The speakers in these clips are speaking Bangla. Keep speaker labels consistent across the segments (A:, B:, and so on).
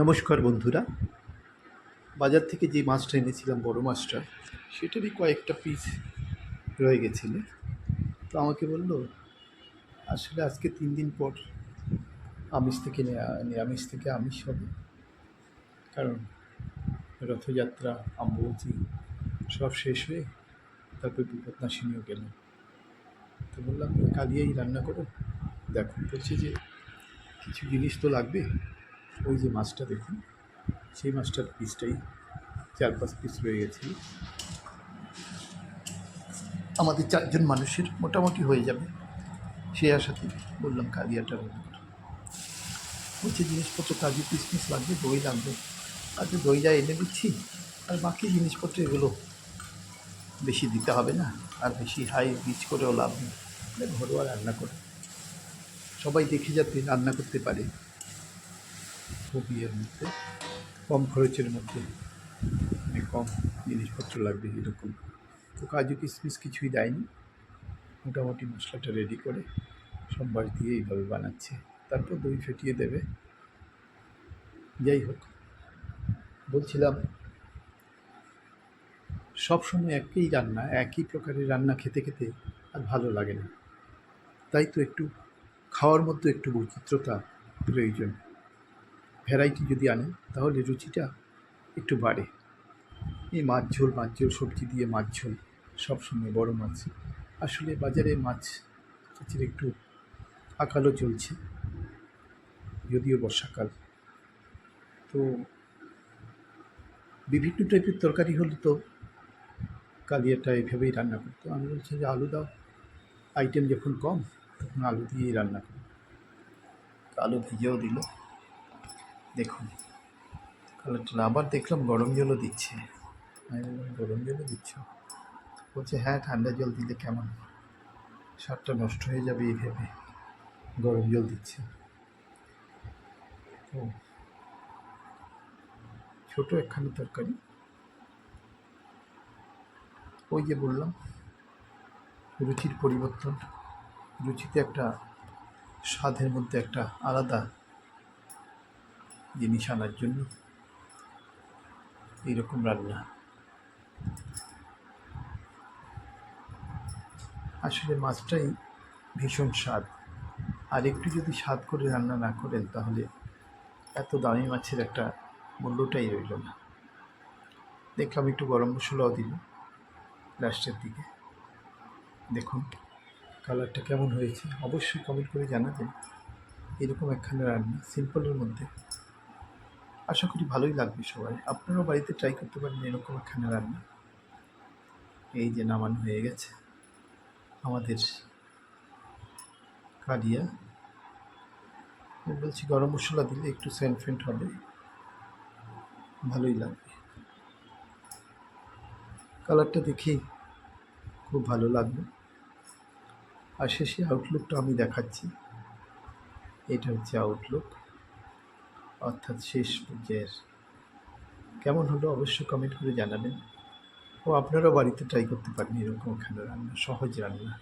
A: নমস্কার বন্ধুরা। বাজার থেকে যে মাছটা এনেছিলাম, বড় মাছটা সেটারই কয়েকটা পিস রয়ে গেছিল। তো আমাকে বলল, আসলে আজকে তিন দিন পর আমিষ থেকে নিরামিষ থেকে আমিষ হবে। কারণ রথযাত্রা অম্বুবাচী সব শেষ হয়ে তারপর বিপদনাশিনীও গেল। তো বললাম, কালিয়াই রান্না করো। দেখো, বলছে যে কিছু জিনিস তো লাগবে। ওই যে মাছটা দেখুন, সেই মাছটার পিসটাই চার পাঁচ পিস রয়ে গেছিল আমাদের চারজন মানুষের মোটামুটি হয়ে যাবে। সেই আশাতে বললাম করো। বলছে, জিনিসপত্র কাজু কিশমিশ লাগবে, দই লাগবে। আচ্ছা দইটা এনে দিচ্ছি, আর বাকি জিনিসপত্র এগুলো বেশি দিতে হবে না, আর বেশি হাই রিচ করেও লাভ নেই। মানে ঘরোয়া রান্না করে। সবাই দেখে যাতে রান্না করতে পারে। খুব ইয়ের মধ্যে, কম খরচের মধ্যে মানে কম জিনিসপত্র লাগবে এরকম। তো কাজু কিশমিশ কিছুই দেয়নি। মোটামুটি মশলাটা রেডি করে সব বাস দিয়ে এইভাবে বানাচ্ছে। তারপর দই ফেটিয়ে দেবে। যাই হোক, বলছিলাম, সবসময় একই রান্না, একই প্রকারের রান্না খেতে খেতে আর ভালো লাগে না। তাই তো একটু, খাওয়ার মধ্যে একটু বৈচিত্র্যতা প্রয়োজন। ভ্যারাইটি যদি আনেন, তাহলে রুচিটা একটু বাড়ে। এই মাছ ঝোল মাছ ঝোল, সবজি দিয়ে মাছ ঝোল, সবসময় বড় মাছ। আসলে বাজারে মাছ কাছের একটু আকালও চলছে, যদিও বর্ষাকাল। তো বিভিন্ন টাইপের তরকারি হলে তো কালিয়াটা এভাবেই রান্না করতো আমি বলছি যে আলু দাও, আইটেম যখন কম, তখন আলু দিয়েই রান্না করি। আলু ভেজেও দিল। দেখুন কালারটা আবার দেখলাম গরম জলও দিচ্ছে। আমি বললাম, গরম জলও দিচ্ছ? বলছে হ্যাঁ ঠান্ডা জল দিলে কেমন? স্বাদটা নষ্ট হয়ে যাবে এই ভেবে। গরম জল দিচ্ছে। ও, ছোট একখানি তরকারি। ওই যে বললাম, রুচির পরিবর্তন। রুচিতে একটা স্বাদের মধ্যে একটা আলাদা জিনিস আনার জন্য। এইরকম রান্না। আসলে মাছটাই ভীষণ স্বাদ। আর একটু যদি স্বাদ করে রান্না না করেন, তাহলে এত দামি মাছের একটা মূল্যটাই রইল না। দেখলাম একটু গরম মশলাও দিল লাস্টের দিকে। দেখুন, কালারটা কেমন হয়েছে? অবশ্যই কমেন্ট করে জানাবেন। এরকম একখানে রান্না সিম্পলের মধ্যে। আশা করি ভালোই লাগবে সবাই। আপনারাও বাড়িতে ট্রাই করতে পারেন, এরকম একখানে রান্না। এই যে নামানো হয়ে গেছে। আমাদের কালিয়া বলছি, গরম মশলা দিলে একটু সেন্ট ফেন্ট হবে। ভালোই লাগবে। কালারটা দেখেই খুব ভালো লাগবে। আর শেষে আউটলুকটা আমি দেখাচ্ছি। এটা হচ্ছে আউটলুক অর্থাৎ শেষ পর্যায়ের। কেমন হলো অবশ্যই কমেন্ট করে জানাবেন। ও আপনারাও বাড়িতে ট্রাই করতে পারেন এরকম ওখানে রান্না, সহজ রান্না।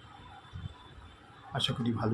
A: আশা করি ভালো